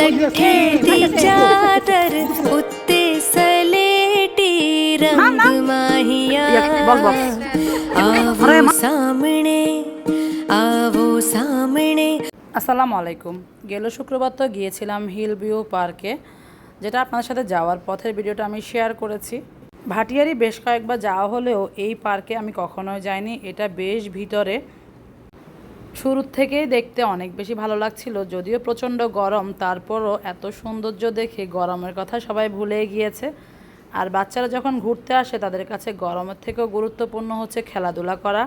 लठ्ठे चादर उत्ते सलेटी रंग माहिया आवो सामने आवो सामने আসসালামু আলাইকুম গেল শুক্রবার তো গিয়েছিলাম হিল ভিউ পার্কে যেটা আপনার সাথে যাওয়ার পথের ভিডিওটা আমি শেয়ার করেছি ভাটিয়ারি বেশ কয়েকবার যাওয়া হলেও এই পার্কে আমি কখনোই যাইনি এটা বেশ ভিতরে শুরুর থেকেই দেখতে অনেক বেশি ভালো লাগছিল, যদিও প্রচণ্ড গরম, তারপরও এত সৌন্দর্য দেখে গরমের কথা সবাই ভুলে গিয়েছে। আর বাচ্চারা যখন ঘুরতে আসে, তাদের কাছে গরমের থেকেও গুরুত্বপূর্ণ হচ্ছে খেলাধুলা করা।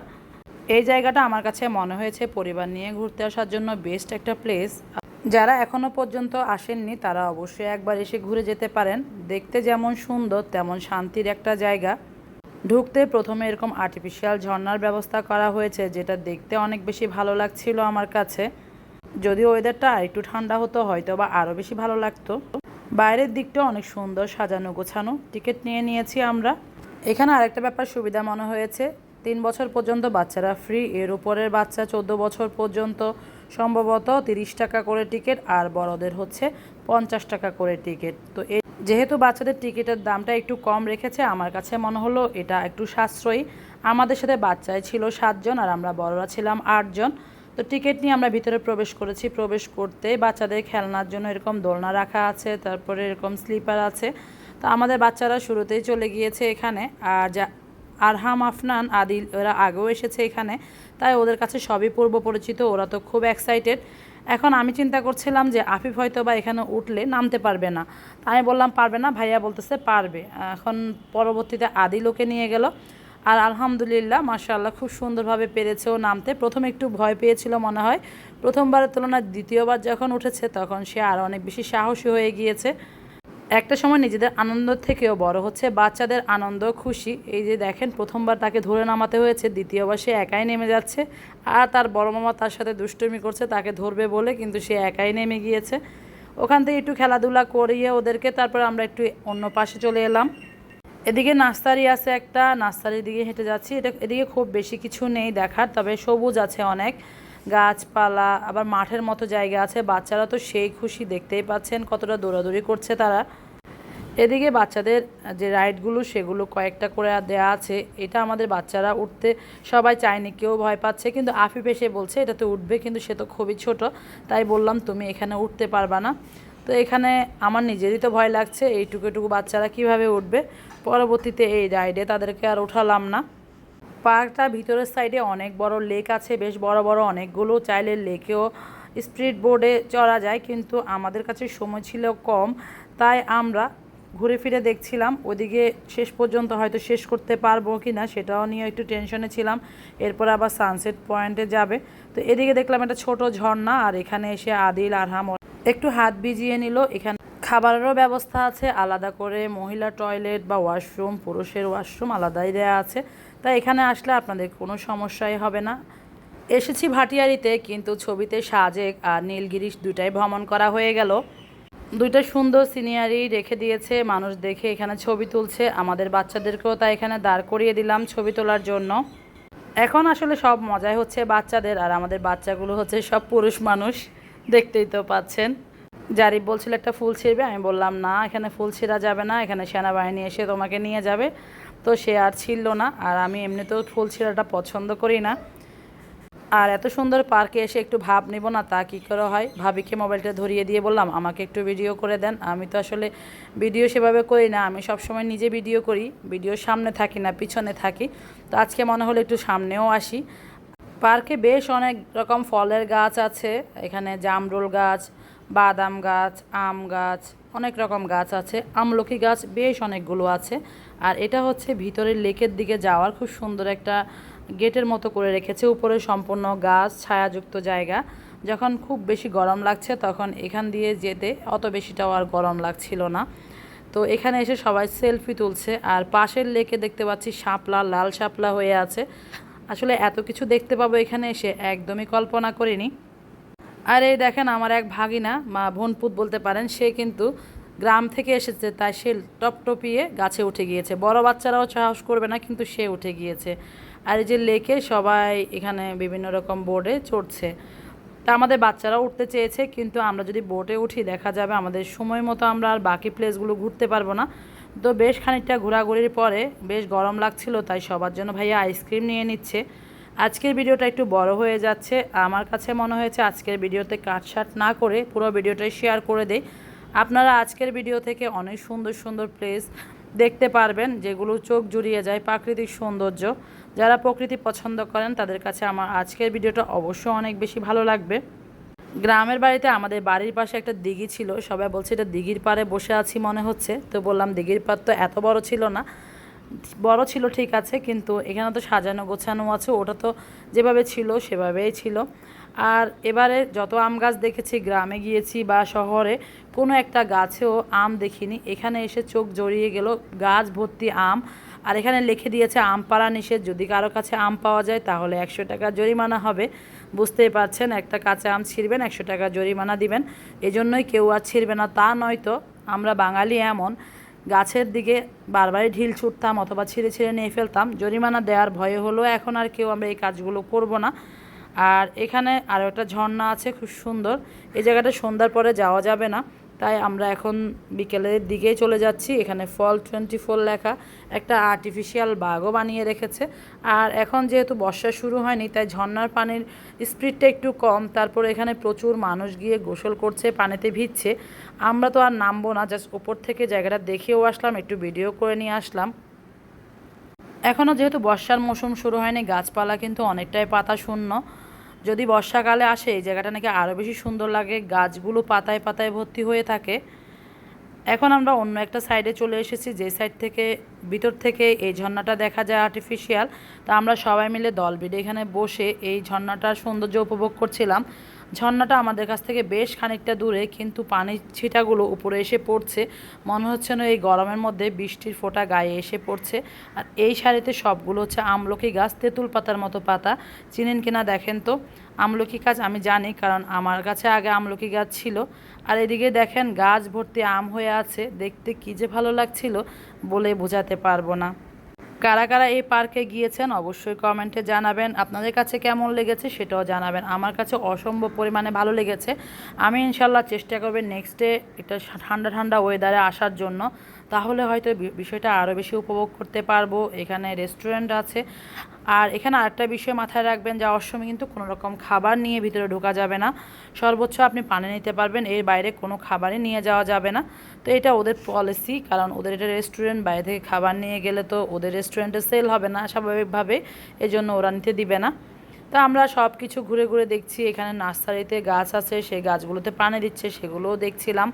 এই জায়গাটা আমার কাছে মনে হয়েছে পরিবার নিয়ে ঘুরতে আসার জন্য বেস্ট একটা প্লেস। যারা এখনও পর্যন্ত আসেননি, তারা অবশ্যই একবার এসে ঘুরে যেতে পারেন। দেখতে যেমন সুন্দর, তেমন শান্তির একটা জায়গা। ঢুকতে প্রথমে এরকম আর্টিফিশিয়াল ঝর্ণার ব্যবস্থা করা হয়েছে, যেটা দেখতে অনেক বেশি ভালো লাগছিল আমার কাছে। যদিও ওয়েদারটা একটু ঠান্ডা হতো হয়তো বা আরও বেশি ভালো লাগতো। বাইরের দিকটা অনেক সুন্দর সাজানো গোছানো। টিকিট নিয়ে নিয়েছি আমরা। এখানে আরেকটা ব্যাপার সুবিধা মনে হয়েছে। তিন বছর পর্যন্ত বাচ্চারা ফ্রি এর উপরের বাচ্চা চোদ্দ বছর পর্যন্ত সম্ভবত তিরিশ টাকা করে টিকিট আর বড়দের হচ্ছে পঞ্চাশ টাকা করে টিকিট। তো এ যেহেতু বাচ্চাদের টিকিটের দামটা একটু কম রেখেছে, আমার কাছে মনে হলো এটা একটু সাশ্রয়ী। আমাদের সাথে বাচ্চায় ছিল সাতজন আর আমরা বড়রা ছিলাম আটজন। তো টিকিট নিয়ে আমরা ভিতরে প্রবেশ করেছি। প্রবেশ করতে বাচ্চাদের খেলনার জন্য এরকম দোলনা রাখা আছে, তারপরে এরকম স্লিপার আছে। তো আমাদের বাচ্চারা শুরুতেই চলে গিয়েছে এখানে। আর যা আরহাম, আফনান, আদিল, ওরা আগেও এসেছে এখানে, তাই ওদের কাছে সবই পূর্ব পরিচিত, ওরা তো খুব এক্সাইটেড এখন আমি চিন্তা করছিলাম যে আফিফ হয়তো বা এখানে উঠলে নামতে পারবে না। আমি বললাম, পারবে না? ভাইয়া বলতেছে, পারবে। এখন পরবর্তীতে আদিলকে নিয়ে গেল। আর আলহামদুলিল্লাহ, মাশাআল্লাহ, খুব সুন্দরভাবে পেরেছে ও নামতে। প্রথমে একটু ভয় পেয়েছিল মনে হয়। প্রথমবারের তুলনায় দ্বিতীয়বার যখন উঠেছে, তখন সে আরও অনেক বেশি সাহসী হয়ে গিয়েছে। একটা সময় নিজেদের আনন্দ থেকেও বড় হচ্ছে, বাচ্চাদের আনন্দ, খুশি। এই যে দেখেন, প্রথমবার তাকে ধরে নামাতে হয়েছে, দ্বিতীয়বার সে একাই নেমে যাচ্ছে। আর তার বড় মামা তার সাথে দুষ্টুমি করছে, তাকে ধরবে বলে, কিন্তু সে একাই নেমে গিয়েছে। ওখান থেকে একটু খেলাধুলা করিয়ে ওদেরকে তারপর আমরা একটু অন্য পাশে চলে এলাম। এদিকে নাস্তারি আছে একটা নাস্তারির দিকে হেঁটে যাচ্ছি। এটা এদিকে খুব বেশি কিছু নেই দেখার, তবে সবুজ আছে অনেক। গাছপালা, আবার মাঠের মতো জায়গা আছে। বাচ্চারা তো সেই খুশি দেখতেই পাচ্ছেন কতটা দৌড়াদৌড়ি করছে তারা। এদিকে বাচ্চাদের যে রাইডগুলো, সেগুলো কয়েকটা করে দেওয়া আছে। এটা আমাদের বাচ্চারা উঠতে সবাই চায়নি, কেউ ভয় পাচ্ছে। কিন্তু আফিফ এসে বলছে, এটা তো উঠবে, কিন্তু সে তো খুবই ছোট। তাই বললাম, তুমি এখানে উঠতে পারবা না। তো এখানে আমার নিজেরই তো ভয় লাগছে, এইটুকু এটুকু বাচ্চারা কীভাবে উঠবে? পরবর্তীতে এই রাইডে তাদেরকে আর উঠালাম না। পার্কটা ভিতরের সাইডে অনেক বড় লেক আছে, বেশ বড় বড় অনেকগুলো। চাইলে লেকেও স্পিড বোর্ডে চড়া যায়, কিন্তু আমাদের কাছে সময় ছিল কম। তাই আমরা ঘুরে ফিরে দেখছিলাম, ওদিকে শেষ পর্যন্ত হয়তো শেষ করতে পারব কি না সেটাও নিয়ে একটু টেনশনে ছিলাম। এরপর আবার সানসেট পয়েন্টে যাবে। তো এদিকে দেখলাম একটা ছোট ঝর্ণা আর এখানে এসে আদিল, আরহাম একটু হাত ভিজিয়ে নিল। এখানে খাবারেরও ব্যবস্থা আছে, আলাদা করে মহিলা টয়লেট বা ওয়াশরুম পুরুষের ওয়াশরুম আলাদাই দেওয়া আছে। তাই এখানে আসলে আপনাদের কোনো সমস্যাই হবে না। এসেছি ভাটিয়ারিতে, কিন্তু ছবিতে সাজেক আর নীলগিরিশ দুটাই ভ্রমণ করা হয়ে গেল। দুইটা সুন্দর সিনিয়ারি রেখে দিয়েছে, মানুষ দেখে এখানে ছবি তুলছে, আমাদের বাচ্চাদেরকেও তাই এখানে দাঁড় করিয়ে দিলাম ছবি তোলার জন্য। এখন আসলে সব মজাই হচ্ছে বাচ্চাদের, আর আমাদের বাচ্চাগুলো হচ্ছে সব পুরুষ মানুষ, দেখতেই তো পাচ্ছেন। জারিফ বলছিল, একটা ফুল ছিঁড়বে? আমি বললাম, না, এখানে ফুল ছিঁড়া যাবে না, এখানে সেনাবাহিনী এসে তোমাকে নিয়ে যাবে। তো সে আর ছিঁড়ল না, আর আমি এমনিতেও ফুল ছিঁড়াটা পছন্দ করি না। আর এত সুন্দর পার্কে এসে একটু ভাব নিব না, তা কী করে হয়? ভাবিকে মোবাইলটা ধরিয়ে দিয়ে বললাম, আমাকে একটু ভিডিও করে দেন। আমি তো আসলে ভিডিও সেভাবে করি না, আমি সবসময় নিজে ভিডিও করি ভিডিওর সামনে থাকি না, পিছনে থাকি। তো আজকে মনে হলো একটু সামনেও আসি। পার্কে বেশ অনেক রকম ফলের গাছ আছে, এখানে জামরুল গাছ, বাদাম গাছ, আম গাছ, অনেক রকম গাছ আছে, আমলকি গাছ বেশ অনেকগুলো আছে। আর এটা হচ্ছে ভিতরের লেকের দিকে যাওয়ার খুব সুন্দর একটা গেটের মতো করে রেখেছে। উপরে সম্পূর্ণ গাছ, ছায়াযুক্ত জায়গা। যখন খুব বেশি গরম লাগছে তখন এখান দিয়ে যেতে অত বেশিটাও আর গরম লাগছিল না। তো এখানে এসে সবাই সেলফি তুলছে। আর পাশের লেকে দেখতে পাচ্ছি শাপলা, লাল শাপলা হয়ে আছে। আসলে এত কিছু দেখতে পাবো এখানে এসে একদমই কল্পনা করিনি। আর এই দেখেন আমার এক ভাগিনা, মা ভনপুত বলতে পারেন, সে কিন্তু গ্রাম থেকে এসেছে, তাই সে টপটপিয়ে গাছে উঠে গিয়েছে। বড় বাচ্চারাও সাহস করবে না, কিন্তু সে উঠে গিয়েছে। আর এই যে লেকে সবাই এখানে বিভিন্ন রকম বোর্ডে চড়ছে। তা আমাদের বাচ্চারা উঠতে চেয়েছে, কিন্তু আমরা যদি বোটে উঠি, দেখা যাবে আমাদের সময় মতো আমরা আর বাকি প্লেসগুলো ঘুরতে পারব না। তো বেশ খানিকটা ঘোরাঘুরির পরে বেশ গরম লাগছিল, তাই সবার জন্য ভাইয়া আইসক্রিম নিয়ে নিচ্ছে। আজকের ভিডিওটা একটু বড় হয়ে যাচ্ছে। আমার কাছে মনে হয়েছে আজকের ভিডিওতে কাটসাট না করে পুরো ভিডিওটাই শেয়ার করে দেই। আপনারা আজকের ভিডিও থেকে অনেক সুন্দর সুন্দর প্লেস দেখতে পারবেন, যেগুলো চোখ জুড়িয়ে যায় প্রাকৃতিক সৌন্দর্য। যারা প্রকৃতি পছন্দ করেন, তাদের কাছে আমার আজকের ভিডিওটা অবশ্যই অনেক বেশি ভালো লাগবে। গ্রামের বাড়িতে আমাদের বাড়ির পাশে একটা দিঘি ছিল, সবাই বলছে এটা দিঘির পাড়ে বসে আছি মনে হচ্ছে। তো বললাম, দিঘির পাড় তো এত বড় ছিল না। বড় ছিল ঠিক আছে, কিন্তু এখানে তো সাজানো গোছানো আছে, ওটা তো যেভাবে ছিল সেভাবেই ছিল। আর এবারে যত আম গাছ দেখেছি, গ্রামে গিয়েছি বা শহরে কোনো একটা গাছেও আম দেখিনি। এখানে এসে চোখ জড়িয়ে গেল, গাছ ভর্তি আম। আর এখানে লিখে দিয়েছে, আম পাড়া নিষেধ। যদি কারও কাছে আম পাওয়া যায় তাহলে একশো টাকা জরিমানা হবে। বুঝতেই পারছেন, একটা কাঁচা আম ছিঁড়বেন, একশো টাকা জরিমানা দিবেন। এজন্যই কেউ আর ছিঁড়বে না, তা নয়তো আমরা বাঙালি এমন, গাছের দিকে বারবারই ঢিল ছুটতাম অথবা ছিঁড়ে ছিঁড়ে নিয়ে ফেলতাম। জরিমানা দেওয়ার ভয়ে হলো, এখন আর কেউ আমরা এই কাজগুলো করব না। আর এখানে আরও একটা ঝর্ণা আছে, খুব সুন্দর। এই জায়গাটা সন্ধ্যার পরে যাওয়া যাবে না। তাই আমরা এখন বিকেলের দিকেই চলে যাচ্ছি। এখানে ফল টোয়েন্টি ফোর লেখা একটা আর্টিফিশিয়াল বাঘও বানিয়ে রেখেছে। আর এখন যেহেতু বর্ষা শুরু হয়নি, তাই ঝর্ণার পানির স্পিডটা একটু কম। তারপর এখানে প্রচুর মানুষ গিয়ে গোসল করছে, পানিতে ভিজছে। আমরা তো আর নামবো না জাস্ট ওপর থেকে জায়গাটা দেখেও আসলাম, একটু ভিডিও করে নিয়ে আসলাম। এখনও যেহেতু বর্ষার মৌসুম শুরু হয়নি, গাছপালা কিন্তু অনেকটাই পাতা শূন্য। যদি বর্ষাকালে আসে, এই জায়গাটা নাকি আরও বেশি সুন্দর লাগে। গাছগুলো পাতায় পাতায় ভর্তি হয়ে থাকে। এখন আমরা অন্য একটা সাইডে চলে এসেছি, যে সাইড থেকে, ভিতর থেকে। এই ঝর্ণাটা দেখা যায় আর্টিফিশিয়াল তা আমরা সবাই মিলে দল বেঁধে এখানে বসে এই ঝর্ণাটার সৌন্দর্য উপভোগ করছিলাম। ঝর্ণাটা আমাদের কাছ থেকে বেশ খানিকটা দূরে, কিন্তু পানির ছিটাগুলো উপরে এসে পড়ছে। মনে হচ্ছে না এই গরমের মধ্যে বৃষ্টির ফোঁটা গায়ে এসে পড়ছে। আর এই শাড়িতে সবগুলো হচ্ছে আমলকি গাছ, তেঁতুল পাতার মতো পাতা। চিনেন কিনা দেখেন তো? আমলকি গাছ আমি জানি, কারণ আমার কাছে আগে আমলকি গাছ ছিল। আর এদিকে দেখেন গাছ ভর্তি আম হয়ে আছে। দেখতে কী যে ভালো লাগছিল বলে বোঝাতে পারব না। কারা কারা এই পার্কে গিয়েছেন অবশ্যই কমেন্টে জানাবেন। আপনাদের কাছে কেমন লেগেছে সেটাও জানাবেন। আমার কাছে অসম্ভব পরিমাণে ভালো লেগেছে। আমি ইনশাল্লাহ চেষ্টা করবেন নেক্সট ডে এটা ঠান্ডা ঠান্ডা ওয়েদারে আসার জন্য। তাহলে হয়তো বিষয়টা আরও বেশি উপভোগ করতে পারব। এখানে রেস্টুরেন্ট আছে। আর এখানে আরেকটা বিষয় মাথায় রাখবেন যাওয়ার সময় কিন্তু কোনো রকম খাবার নিয়ে ভিতরে ঢোকা যাবে না। সর্বোচ্চ আপনি পানি নিতে পারবেন, এর বাইরে কোনো খাবারই নিয়ে যাওয়া যাবে না। তো এটা ওদের পলিসি কারণ ওদের এটা রেস্টুরেন্ট বাইরে থেকে খাবার নিয়ে গেলে তো ওদের রেস্টুরেন্টে সেল হবে না স্বাভাবিকভাবে এই জন্য ওরা নিতে দিবে না। তা আমরা সব কিছু ঘুরে ঘুরে দেখছি, এখানে নার্সারিতে গাছ আছে, সেই গাছগুলোতে পানি দিচ্ছে, সেগুলোও দেখছিলাম।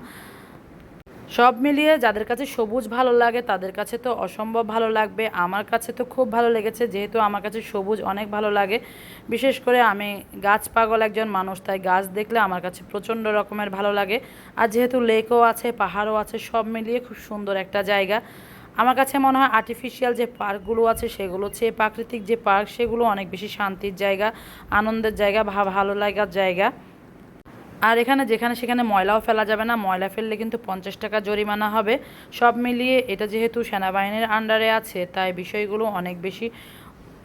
সব মিলিয়ে যাদের কাছে সবুজ ভালো লাগে, তাদের কাছে তো অসম্ভব ভালো লাগবে। আমার কাছে তো খুব ভালো লেগেছে, যেহেতু আমার কাছে সবুজ অনেক ভালো লাগে। বিশেষ করে আমি গাছ পাগল একজন মানুষ, তাই গাছ দেখলে আমার কাছে প্রচণ্ড রকমের ভালো লাগে। আর যেহেতু লেকও আছে, পাহাড়ও আছে, সব মিলিয়ে খুব সুন্দর একটা জায়গা। আমার কাছে মনে হয় আর্টিফিশিয়াল যে পার্কগুলো আছে, সেগুলো চেয়ে প্রাকৃতিক যে পার্ক, সেগুলো অনেক বেশি শান্তির জায়গা, আনন্দের জায়গা ভালো লাগার জায়গা। আর এখানে যেখানে সেখানে ময়লাও ফেলা যাবে না, ময়লা ফেললে কিন্তু পঞ্চাশ টাকা জরিমানা হবে। সব মিলিয়ে এটা যেহেতু সেনাবাহিনীর আন্ডারে আছে, তাই বিষয়গুলো অনেক বেশি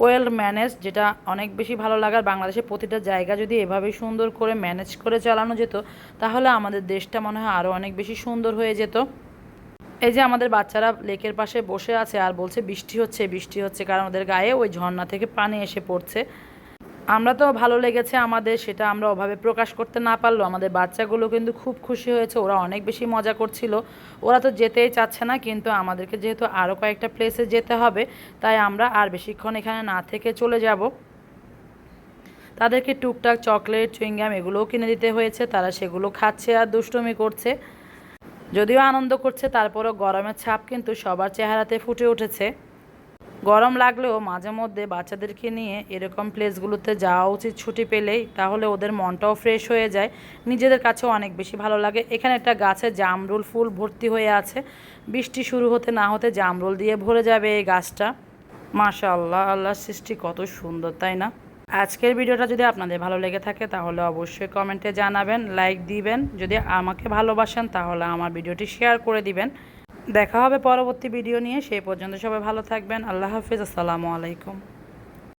ওয়েল ম্যানেজ যেটা অনেক বেশি ভালো লাগার। বাংলাদেশের প্রতিটা জায়গা যদি এভাবে সুন্দর করে ম্যানেজ করে চালানো যেত, তাহলে আমাদের দেশটা মনে হয় আরও অনেক বেশি সুন্দর হয়ে যেত। এই যে আমাদের বাচ্চারা লেকের পাশে বসে আছে আর বলছে বৃষ্টি হচ্ছে বৃষ্টি হচ্ছে, কারণ ওদের গায়ে ওই ঝর্ণা থেকে পানি এসে পড়ছে। আমরা তো ভালো লেগেছে আমাদের, সেটা আমরা ওভাবে প্রকাশ করতে না পারল আমাদের বাচ্চাগুলো কিন্তু খুব খুশি হয়েছে, ওরা অনেক বেশি মজা করছিল। ওরা তো যেতেই চাচ্ছে না, কিন্তু আমাদেরকে যেহেতু আরও কয়েকটা প্লেসে যেতে হবে, তাই আমরা আর বেশিক্ষণ এখানে না থেকে চলে যাব। তাদেরকে টুকটাক চকলেট, চুইংগাম এগুলোও কিনে দিতে হয়েছে, তারা সেগুলো খাচ্ছে আর দুষ্টুমি করছে। যদিও আনন্দ করছে, তারপরও গরমের ছাপ কিন্তু সবার চেহারাতে ফুটে উঠেছে। গরম লাগলেও মাঝে মধ্যে বাচ্চাদেরকে নিয়ে এরকম প্লেসগুলোতে যাওয়া উচিত ছুটি পেলেই, তাহলে ওদের মনটাও ফ্রেশ হয়ে যায়। নিজেদের কাছেও অনেক বেশি ভালো লাগে। এখানে একটা গাছে জামরুল ফুল ভর্তি হয়ে আছে। বৃষ্টি শুরু হতে না হতে জামরুল দিয়ে ভরে যাবে এই গাছটা। মাশা আল্লাহ আল্লাহর সৃষ্টি কত সুন্দর, তাই না? আজকের ভিডিওটা যদি আপনাদের ভালো লেগে থাকে, তাহলে অবশ্যই কমেন্টে জানাবেন, লাইক দিবেন। যদি আমাকে ভালোবাসেন, তাহলে আমার ভিডিওটি শেয়ার করে দিবেন। দেখা হবে পরবর্তী ভিডিও নিয়ে সেই পর্যন্ত সবাই ভালো থাকবেন। আল্লাহ হাফিজ আসসালামু আলাইকুম।